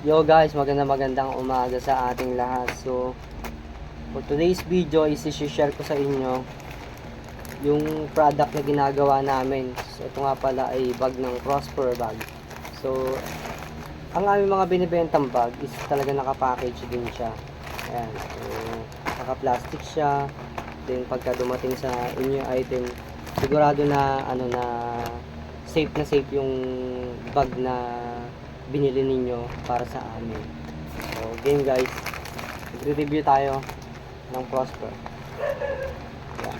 Yo guys, maganda magandang umaga sa ating lahat. So, for today's video is i-share ko sa inyo yung product na ginagawa namin. So, ito nga pala ay bag ng Prosper bag. So, ang aming mga binibentang bag is talaga naka-package din siya. Ayan. So, naka-plastic siya. Then, pagka dumating sa inyo item, sigurado na ano na safe na safe yung bag na binili ninyo para sa amin. So, game guys. Magre-review tayo ng Prosper. Ayan.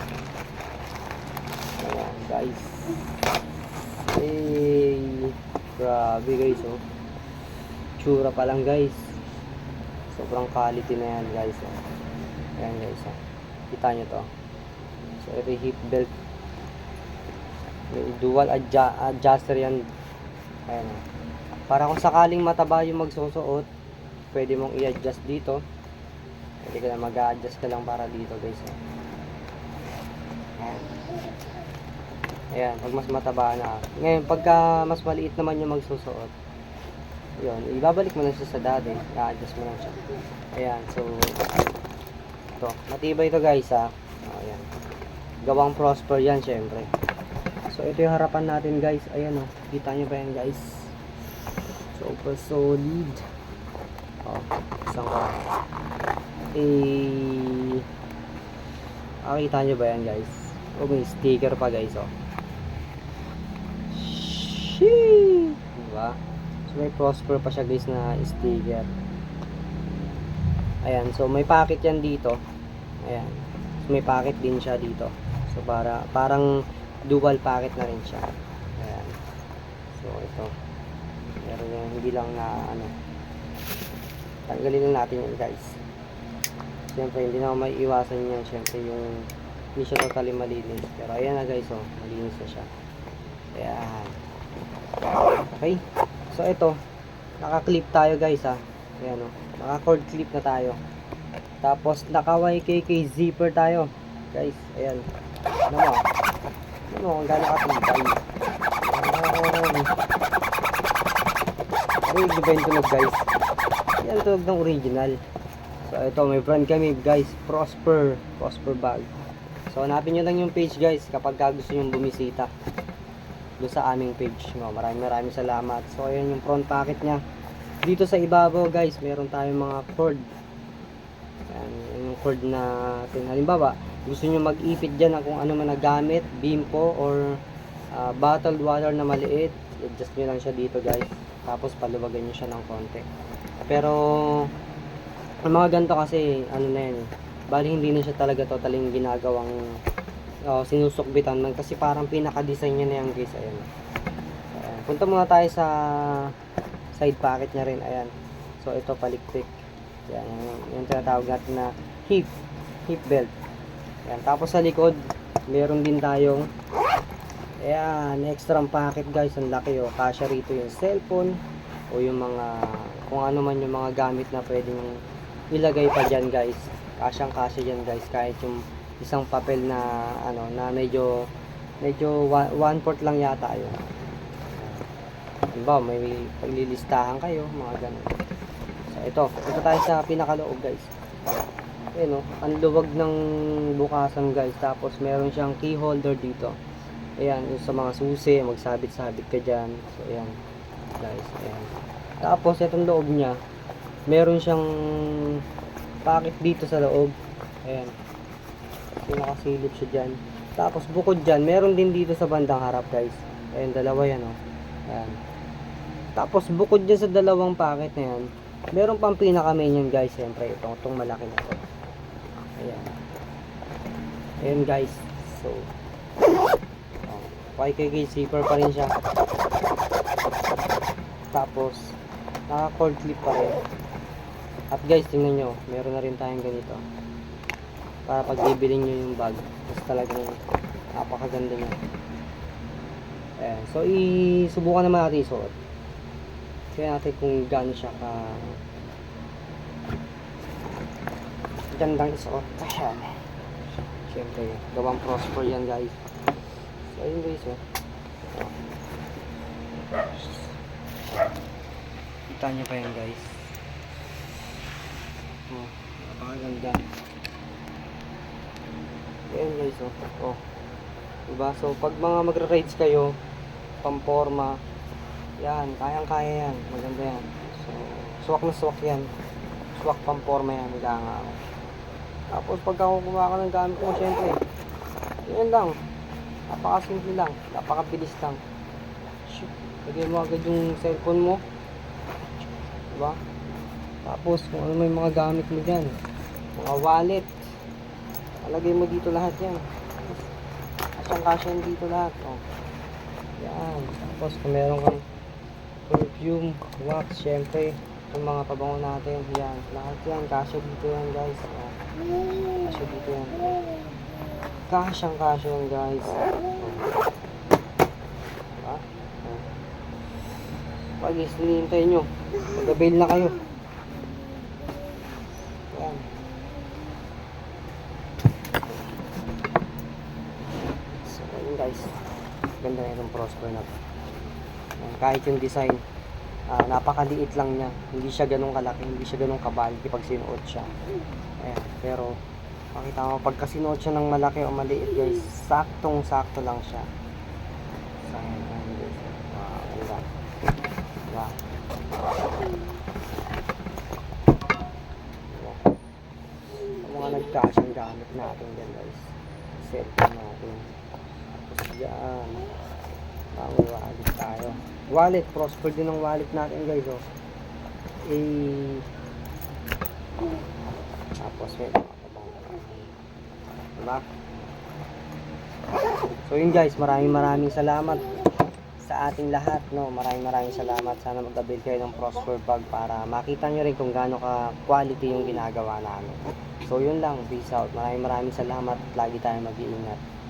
Ayan, guys. Hey! Grabe guys, oh. Tsura pa lang guys. Sobrang quality na yan guys, oh. Ayan guys, oh. Kita nyo to. So, ito yung hip belt. May dual adja adjuster yan. Ayan, oh. Para kung sakaling mataba yung magsusuot, pwede mong i-adjust dito. Pwede ka na mag-a-adjust ka lang para dito guys. oh. Ayan. Ayan, pag mas mataba na. Ngayon, pagka mas maliit naman yung magsusuot, yun, ibabalik mo lang siya sa dati. I-adjust mo lang siya. Ayan, so, ito. Matibay ito guys ha. Oh, ayan. Gawang prosper yan syempre. So, ito yung harapan natin guys. Ayan o. Kita nyo ba yan guys? Super solid. Oh, isang ko. Eh, Nakita nyo ba yan guys? Oh, may sticker pa guys oh. Sheesh! Diba? So may prosper pa siya guys na sticker. Ayan, so may packet yan dito. Ayan. So may packet din siya dito. So para parang dual packet na rin siya. Ayan. So ito. Pero hindi lang na ano. Tanggalin lang natin yan guys. Siyempre hindi na may iwasan yan. Siyempre yung hindi siya totally malinis. Pero ayan na guys oh. Malinis na siya. Ayan. Okay. So ito, naka-clip tayo guys ha. Ayan o. Naka-cord clip na tayo. Tapos naka YKK zipper tayo. Guys, ayan. Ano mo? Ano mo, ang gano'ng katibay. Ayan. Iba yung tunog guys. Yan tunog ng original. So ito, may brand kami guys. Prosper. Prosper bag. So hanapin nyo lang yung page guys kapag ka gusto nyo bumisita doon sa aming page. No, maraming maraming salamat. So, ayan yung front pocket niya. Dito sa ibabaw, guys, meron tayong mga cord. Yun yung cord na, halimbawa, gusto nyo mag-ipit dyan ng kung ano man nagamit, bimpo or ah, bottled water na maliit, adjust nyo lang siya dito, guys. Tapos, paluwagan nyo siya ng konti. Pero, ang mga ganito kasi, ano na yan, eh, bali hindi na siya talaga totaling ginagawang oh, sinusukbitan man kasi parang pinaka-design niya na yan guys ayan. ayan. Punta muna tayo sa side pocket niya rin ayan. So ito palikpik. Ayan, yung, yung tinatawag natin na hip hip belt. Ayan. Tapos sa likod meron din tayong ayan, extra pocket guys. Ang laki oh. Kasya rito yung cellphone o yung mga kung ano man yung mga gamit na pwedeng ilagay pa dyan guys. Kasyang kasya dyan guys kahit yung isang papel na ano na medyo medyo one, one fourth lang yata yun. Diba, may paglilistahan kayo, mga ganun. So, ito, ito tayo sa pinakaloob, guys. Ayan, oh, ang luwag ng bukasan, guys. Tapos, meron siyang key holder dito. Ayan, yung sa mga susi, magsabit-sabit ka dyan. So, ayan, guys, ayan. Tapos, itong loob niya, meron siyang pocket dito sa loob. Ayan, So, nakasilip siya dyan. Tapos, bukod dyan, meron din dito sa bandang harap, guys. Ayan, dalawa yan, oh. Ayan. Tapos, bukod dyan sa dalawang packet na yan, meron pang pinaka-main yan, guys. Siyempre, itong, itong malaki na to. Ayan. Ayan, guys. So, oh, YKK zipper pa rin siya. Tapos, naka-cord clip pa rin. At guys, tingnan nyo, meron na rin tayong ganito para pag bibilin nyo yung bag mas talagang napakaganda niya Ayan. so isubukan naman natin isuot kaya natin kung gaano siya ka gandang isuot ayan syempre gawang prosper yan guys ayun guys oh Kita niyo pa yan guys. Oh, napakaganda. Yan guys, oh. oh. Diba? So, pag mga magra-rides kayo, pamporma, yan, kayang-kaya yan. Maganda yan. So, swak na swak yan. Swak pamporma yan, higa nga. Tapos, pagka kukuha ka ng gamit mo, syempre, yan lang. Napakasimple lang. Napakabilis lang. Lagyan mo agad yung cellphone mo. Diba? Tapos, kung ano may mga gamit mo dyan. Mga wallet. Alagay mo dito lahat yan. Kasyang kasyan dito lahat. Oh. Yan. Tapos, kung meron kang perfume, wax, syempre, yung mga pabango natin, yan. Lahat yan. Kasya dito yan, guys. Oh. Kasya dito yan. Kasyang kasya yan, guys. Diba? Pag hinihintay nyo, mag-avail na kayo. Yan. So, ayun guys. Ganda na itong Prosper na to. Kahit yung design, ah, napakaliit lang niya. Hindi siya ganun kalaki, hindi siya ganun kabalki pag sinuot siya. Ayan, pero makita mo, pagka sinuot siya ng malaki o maliit guys, saktong-sakto lang siya. So, ayan, ayan guys. Wow, ganda. Diba? Ang mga nagkasyang gamit natin dyan guys. Cellphone natin. Tapos dyan. Ang wallet tayo. Wallet, prosper din ang wallet natin guys oh. Eh, tapos kabang. Diba? So yun guys, maraming maraming salamat sa ating lahat, no. Maraming maraming salamat. Sana mag-avail kayo ng Prosper Bag para makita nyo rin kung gaano ka quality yung ginagawa namin. So yun lang, peace out. Maraming maraming salamat. Lagi tayo mag-iingat.